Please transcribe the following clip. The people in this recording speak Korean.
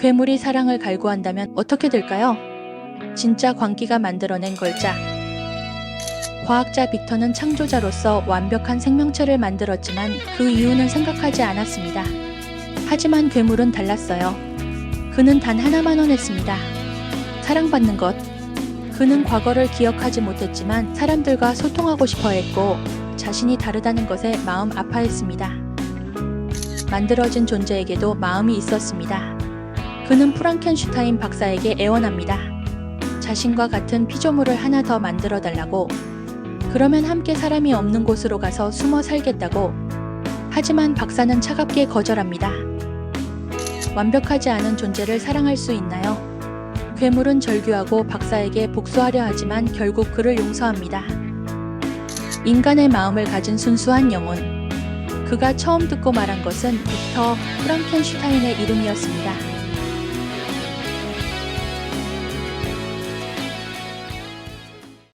괴물이 사랑을 갈구한다면 어떻게 될까요? 진짜 광기가 만들어낸 걸작. 과학자 빅터는 창조자로서 완벽한 생명체를 만들었지만 그 이유는 생각하지 않았습니다. 하지만 괴물은 달랐어요. 그는 단 하나만 원했습니다. 사랑받는 것. 그는 과거를 기억하지 못했지만 사람들과 소통하고 싶어 했고 자신이 다르다는 것에 마음 아파했습니다. 만들어진 존재에게도 마음이 있었습니다. 그는 프랑켄슈타인 박사에게 애원합니다. 자신과 같은 피조물을 하나 더 만들어 달라고. 그러면 함께 사람이 없는 곳으로 가서 숨어 살겠다고. 하지만 박사는 차갑게 거절합니다. 완벽하지 않은 존재를 사랑할 수 있나요? 괴물은 절규하고 박사에게 복수하려 하지만 결국 그를 용서합니다. 인간의 마음을 가진 순수한 영혼. 그가 처음 듣고 말한 것은 빅터 프랑켄슈타인의 이름이었습니다.